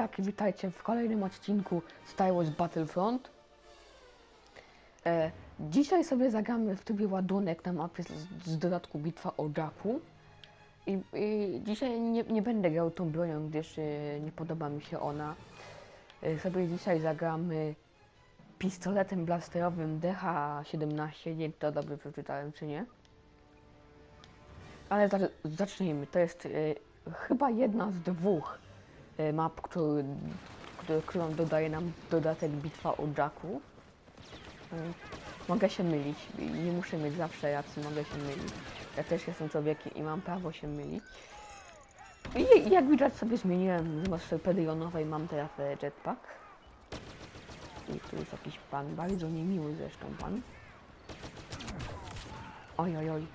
chłopiaki, witajcie w kolejnym odcinku Star Wars Battlefront. E, dzisiaj sobie zagramy w trybie ładunek na mapie z, z dodatku Bitwa o Jacku. I, i dzisiaj nie, nie będę grał tą bronią, gdyż e, nie podoba mi się ona. E, sobie dzisiaj zagramy pistoletem blasterowym DH-17, nie to dobrze przeczytałem, czy nie. Ale zac- zacznijmy. To jest e, chyba jedna z dwóch map, który, którą dodaje nam dodatek Bitwa o Jacku. E, mogę się mylić. Nie muszę mieć zawsze racji, mogę się mylić. Ja też jestem człowiekiem i mam prawo się mylić. I jak widać sobie zmieniłem z torpedy jonowej, mam teraz e, jetpack. I tu jest jakiś pan, bardzo niemiły zresztą pan. Oj, oj, oj.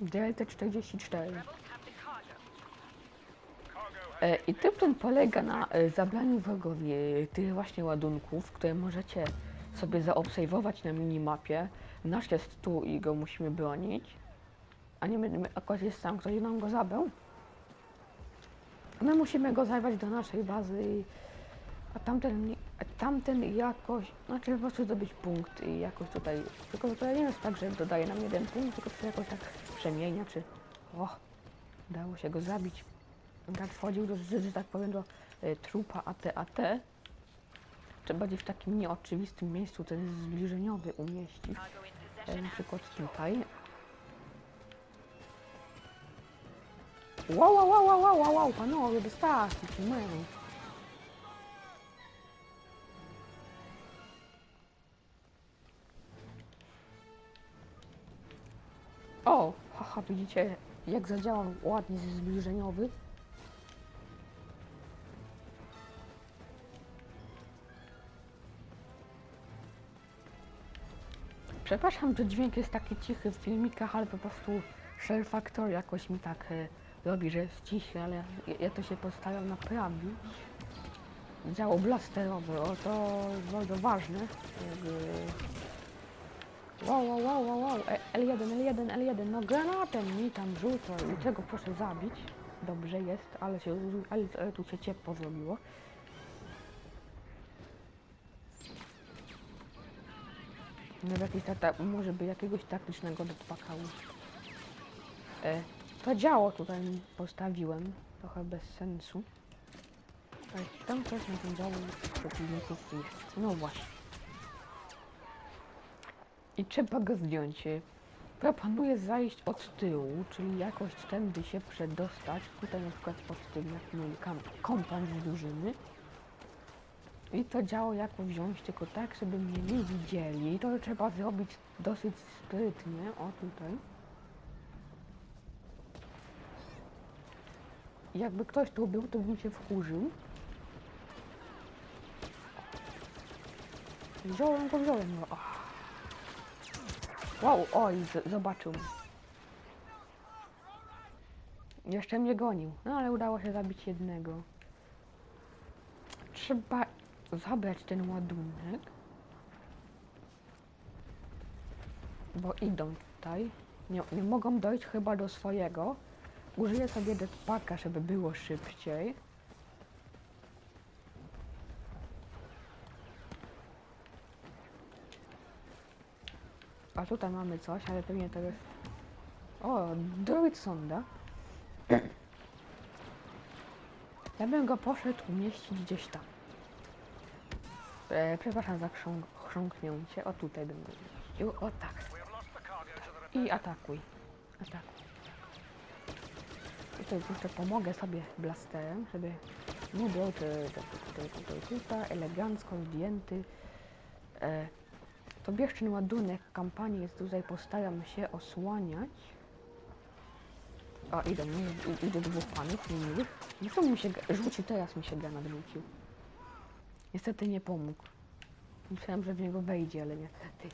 DLT-44. E, I typ ten polega na e, zabraniu wrogowi e, tych właśnie ładunków, które możecie sobie zaobserwować na minimapie. Nasz jest tu i go musimy bronić. A nie my, my akurat jest tam, ktoś nam go zabrał. My musimy go zajwać do naszej bazy, a tamten, a tamten jakoś, znaczy po prostu zdobyć punkt i jakoś tutaj, tylko tutaj nie jest tak, że dodaje nam jeden punkt, tylko się jakoś tak przemienia, czy, o, udało się go zabić. Tak wchodził do, że, tak powiem, do y, trupa AT-AT. Trzeba gdzieś w takim nieoczywistym miejscu ten zbliżeniowy umieścić. E, na przykład tutaj. Wow, wow, wow, wow, wow, wow, panowie, wystarczy, trzymaj. O, haha, widzicie jak zadziałał ładnie zbliżeniowy. Przepraszam, że dźwięk jest taki cichy w filmikach, ale po prostu Shell Factor jakoś mi tak e, robi, że jest cichy, ale ja, to się postaram naprawić. Działo blasterowe, o to bardzo ważne. Wow, wow, wow, wow, wow, E- L1, L1, L1, no granatem mi tam rzucał i tego proszę zabić. Dobrze jest, ale się, ale tu się ciepło zrobiło. No w jakiś tata, może by jakiegoś taktycznego dopakał. E, to działo tutaj postawiłem, trochę bez sensu. Ale tam coś na tym działu przeciwników jest. No właśnie. I trzeba go zdjąć. Proponuję zajść od tyłu, czyli jakoś tędy się przedostać. Tutaj na przykład pod tym, jak kam- kompan z. I to działo jako wziąć, tylko tak, żeby mnie nie widzieli. To trzeba zrobić dosyć sprytnie. O, tutaj. Jakby ktoś tu był, to bym się wkurzył. Wziąłem go, wziąłem go. Ach. Wow, oj, zobaczył. Jeszcze mnie gonił, no ale udało się zabić jednego. Trzeba zabrać ten ładunek. Bo idą tutaj. Nie, nie mogą dojść chyba do swojego. Użyję sobie jetpacka, żeby było szybciej. A tutaj mamy coś, ale pewnie to jest... O, droid sonda. Ja bym go poszedł umieścić gdzieś tam. E, przepraszam za chrząk chrząknięcie. O, tutaj bym umieścił. O, tak. I atakuj. Atakuj. Tutaj jeszcze pomogę sobie blasterem, żeby nie był tutaj, elegancko zdjęty. E, to bierzcie ładunek kampanii jest tutaj, postaram się osłaniać. O, idą, idzie dwóch panów niemiłych. Zresztą mi się, rzucił, teraz mi się granat rzucił. Niestety nie pomógł. Myślałem, że w niego wejdzie, ale niestety.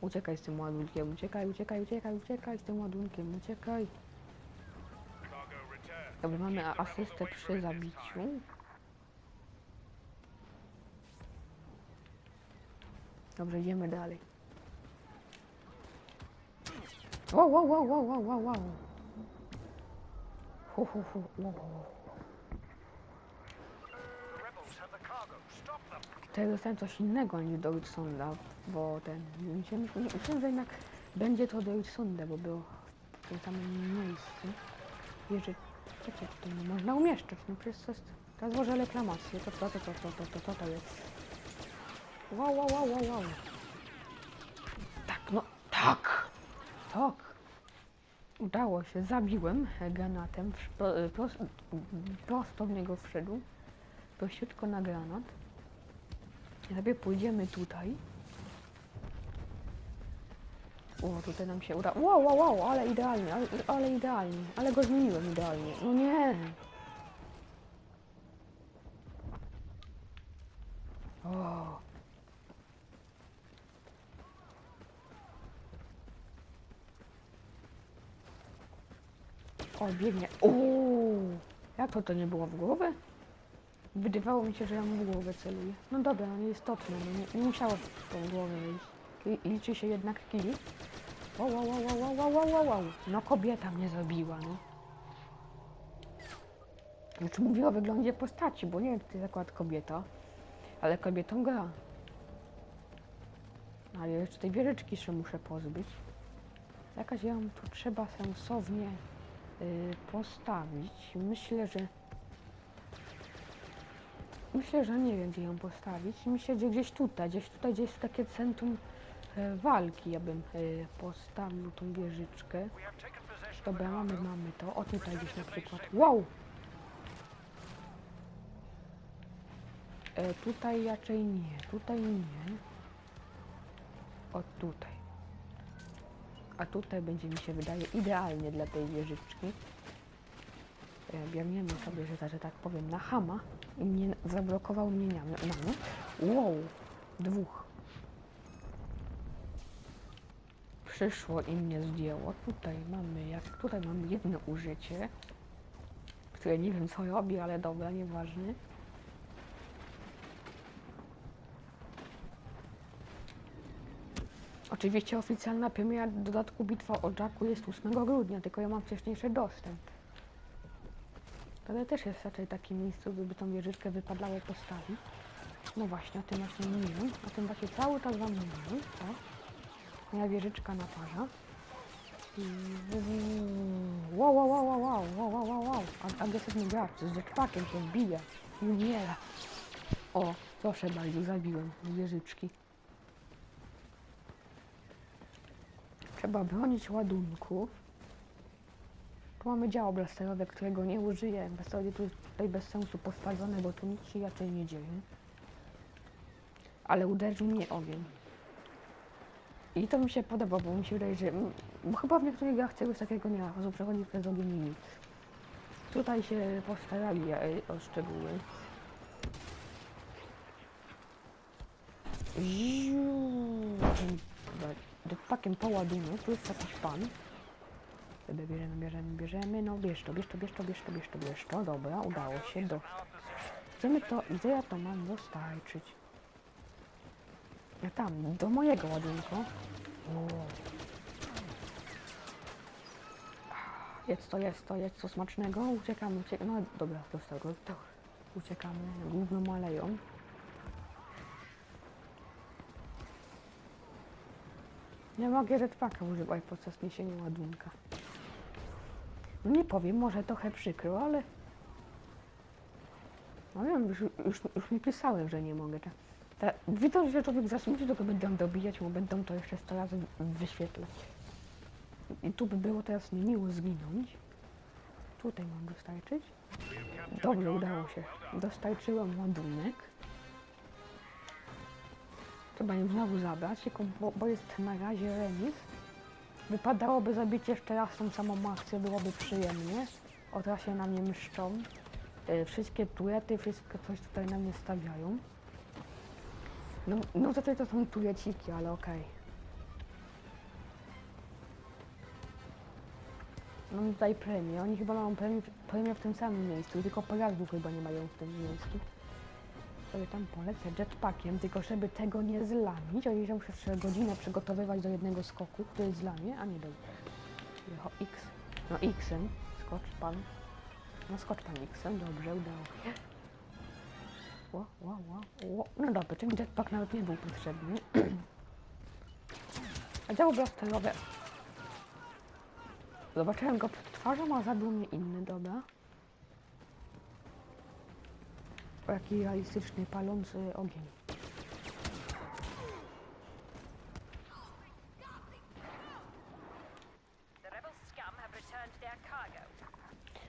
Uciekaj z tym ładunkiem, uciekaj, uciekaj, uciekaj, uciekaj z tym ładunkiem, uciekaj. Dobra, mamy asystę przy zabiciu. Dobrze, idziemy dalej. Wow, wow, wow, wow, wow, wow, wow. Hu, hu, hu, hu, hu. Tutaj dostałem coś innego niż do Wilsonda, bo ten... Myślałem, myślałem, że jednak będzie to do Wilsonda, bo było w tym samym miejscu. Jeżeli... Czekaj, to nie można umieszczać, no przecież to jest... Teraz złożę reklamację, to to, to, to, to, to, to, to, to jest... Wow, wow, wow, wow, wow. Tak, no, tak! Tak! Udało się, zabiłem granatem, prosto w niego wszedł, prościutko na granat. Sobie pójdziemy tutaj. O, tutaj nam się uda. Wow, wow, wow, ale idealnie, ale, ale idealnie, ale go zmieniłem idealnie. No nie! O. O, biegnie. Uuu, jak to to nie było w głowę? Wydawało mi się, że ja mu głowę celuję. No dobra, no nieistotne, no nie, nie musiało tą głowę iść. Li- Liczy się jednak kill. Wow, wow, wow, wow, wow, wow, wow, wow. No kobieta mnie zabiła, no. Znaczy mówię o wyglądzie postaci, bo nie wiem, czy to jest akurat kobieta, ale kobietą gra. Ale jeszcze tej wieżyczki jeszcze muszę pozbyć. Jakaś ją tu trzeba sensownie y, postawić. Myślę, że Myślę, że nie wiem, gdzie ją postawić. Myślę, że gdzieś tutaj, gdzieś tutaj, gdzieś jest takie centrum e, walki, ja bym e, postawił tą wieżyczkę. Dobra, mamy, mamy to. O tutaj gdzieś na przykład. Wow! E, tutaj raczej nie, tutaj nie. O tutaj. A tutaj będzie mi się wydaje idealnie dla tej wieżyczki. E, Biegniemy sobie, że, że tak powiem, na hama i mnie zablokował mnie mamy. Wow, dwóch. Przyszło i mnie zdjęło. Tutaj mamy, jak tutaj mamy jedno użycie, które nie wiem co robi, ale dobra, nieważne. Oczywiście oficjalna premiera dodatku Bitwa o Jacku jest 8 grudnia, tylko ja mam wcześniejszy dostęp. To też jest raczej takie miejsce, gdyby tą wieżyczkę wypadało postawić. No właśnie, o tym właśnie mówiłem. O tym właśnie cały czas wam mówiłem. O. Moja wieżyczka na parza. Wow, wow, wow, wow, wow, wow, wow, wow, wow. Agresywny gracz z jetpackiem się wbija i umiera. O, proszę bardzo, zabiłem wieżyczki. Trzeba bronić ładunków. Mamy działo blasterowe, którego nie użyję. Zasadzie tu tutaj bez sensu postawione, bo tu nic się raczej nie dzieje. Ale uderzył mnie ogień. I to mi się podoba, bo mi się wydaje, że... mm, Bo chyba w niektórych grach czegoś takiego nie ma, prostu przechodzi przez ogień i nic. Tutaj się postarali e, o szczegóły. Ziu, ten Jetpackiem po ładunek, tu jest jakiś pan. Sobie bierzemy, bierzemy, bierzemy, no bierz to, bierz to, bierz to, bierz to, bierz to, bierz to, dobra, udało się do... Chcemy to, gdzie ja to mam dostarczyć? Ja tam, do mojego ładunku. O. Jest to, jest to, jest to smacznego, uciekamy, uciekamy, no dobra, dostał go, uciekamy główną aleją. Nie mogę jetpacka używać podczas niesienia ładunka. Nie powiem, może trochę przykro, ale... No wiem, już, już, już mi pisałem, że nie mogę. Ta, ta, że człowiek zasmuci, go będą dobijać, mu będą to jeszcze 100 razy wyświetlać. I tu by było teraz niemiło zginąć. Tutaj mam dostarczyć. Dobrze, udało się. Dostarczyłem ładunek. Trzeba ją znowu zabrać, tylko bo, bo jest na razie remis. Wypadałoby zrobić jeszcze raz tą samą akcję, byłoby przyjemnie. O, teraz się na mnie mszczą. E, wszystkie turety, wszystko coś tutaj na mnie stawiają. No, no tutaj to są tureciki, ale okej. Mam tutaj premię. Oni chyba mają premię, premię w tym samym miejscu, tylko pojazdów chyba nie mają w tym miejscu. Sobie tam polecę jetpackiem, tylko żeby tego nie zlamić, oni się muszę godzinę przygotowywać do jednego skoku, który zlamie, a nie do Jeho X. No X-em, skocz pan. No skocz paniksem, dobrze, udało się. Ło, ło, ło. No dobra, ten jetpack nawet nie był potrzebny. A działo blasterowe. Zobaczyłem go przed twarzą, a zabił mnie inny, dobra. Jaki realistyczny, palący ogień.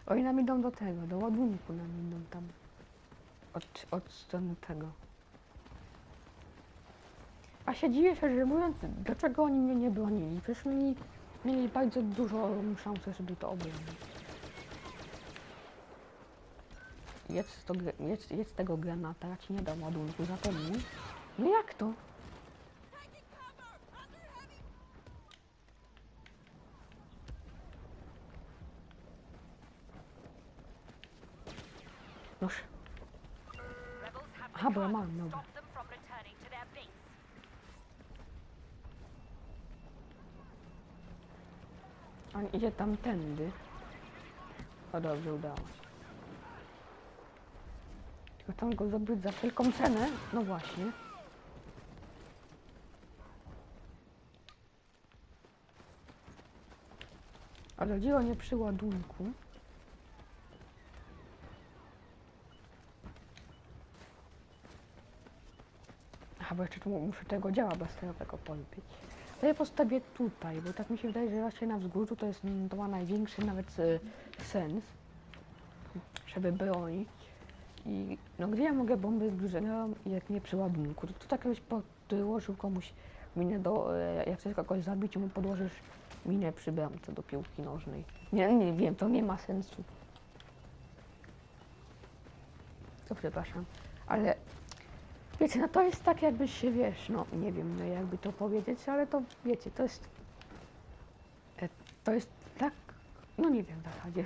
Oni nam idą do tego, do ładunku nam idą tam. Od, od strony tego. A się dziwię, szczerze mówiąc, dlaczego oni mnie nie bronili. Przecież mieli, mieli bardzo dużo szansy, żeby to obronić. Jedz, to, jedz, jedz tego granata, ja ci nie dam ładunku, zapomnij. No jak to? Noż, Aha, bo ja mam, dobra. On idzie tamtędy. O dobrze, udało się. Tylko tam go zdobyć za wszelką cenę. No właśnie. A rodziło nie przy ładunku. Aha, bo jeszcze tu muszę tego działa blasterowego pozbyć. To ja postawię tutaj, bo tak mi się wydaje, że właśnie na wzgórzu to jest mm, to ma największy nawet e, sens, żeby bronić. I no gdzie ja mogę bomby zbliżenia, jak nie przy ładunku? To, to tak jakbyś podłożył komuś minę do, e, jak chcesz kogoś zabić, mu podłożysz minę przy bramce do piłki nożnej. Nie, nie wiem, to nie ma sensu. To przepraszam, ale Wiecie, no to jest tak jakbyś się, wiesz, no nie wiem, no jakby to powiedzieć, ale to wiecie, to jest, e, to jest tak, no nie wiem w zasadzie.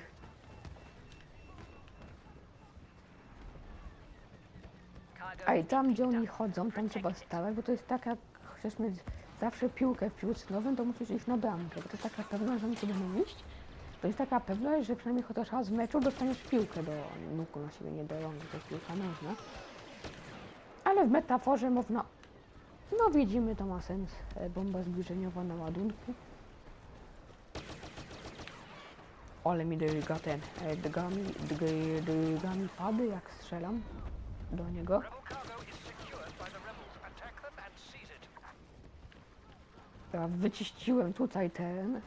A i tam, gdzie oni chodzą, tam trzeba stawać, bo to jest tak jak chcesz mieć zawsze piłkę w piłce nowym, to musisz iść na bramkę, bo to jest taka pewność, że oni będą iść. To jest taka pewność, że przynajmniej chociaż raz w meczu dostaniesz piłkę do nóg na siebie, nie do rąk, to jest piłka nożna. Ale w metaforze można... No widzimy, to ma sens. E, Bomba zbliżeniowa na ładunku. Ale mi dyga ten, e, dygami, dyg- dygami pady, jak strzelam do niego. Wyciściłem tutaj ten.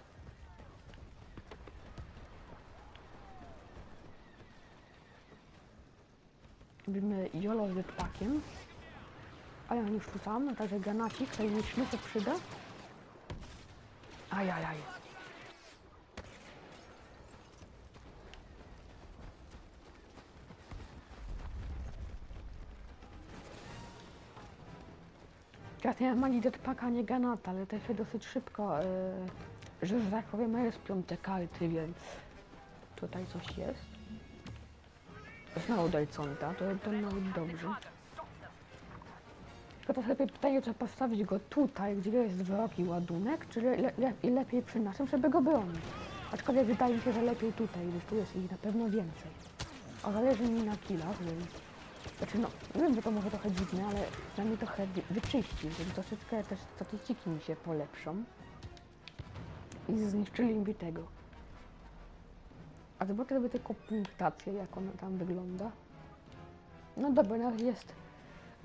Robimy jolo z jetpackiem. A ja już rzucam, także granacik, tutaj myślę, co przyda. Ajajaj. Ja nie mam ani jetpacka, nie granata, ale to się dosyć szybko, e, że, że tak powiem, respią te karty, więc tutaj coś jest. Znowu Delconta, to, to nawet dobrze. Tylko to lepiej pytanie, czy postawić go tutaj, gdzie jest wrogi ładunek, czy le, le, lepiej przy naszym, żeby go bronić. Aczkolwiek wydaje mi się, że lepiej tutaj, gdyż tu jest ich na pewno więcej. A zależy mi na killach, więc... Znaczy no, wiem, że to może trochę dziwne, ale przynajmniej trochę wy- wyczyścił, więc troszeczkę też statystyki mi się polepszą. I zniszczyli mi tego. A zobaczę sobie tylko punktację, jak ona tam wygląda. No dobra, no jest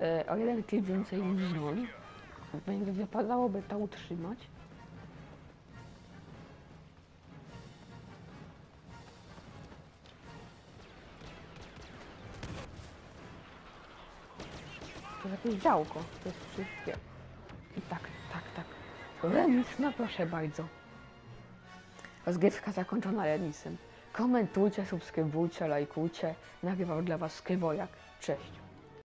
e, o jeden kill więcej niż on. Więc wypadałoby to utrzymać. Jakieś działko. To jest wszystkie. I tak, tak, tak. Remis, no proszę bardzo. Rozgrywka zakończona remisem. Komentujcie, subskrybujcie, lajkujcie. Nagrywał dla Was Skrywojak. Cześć.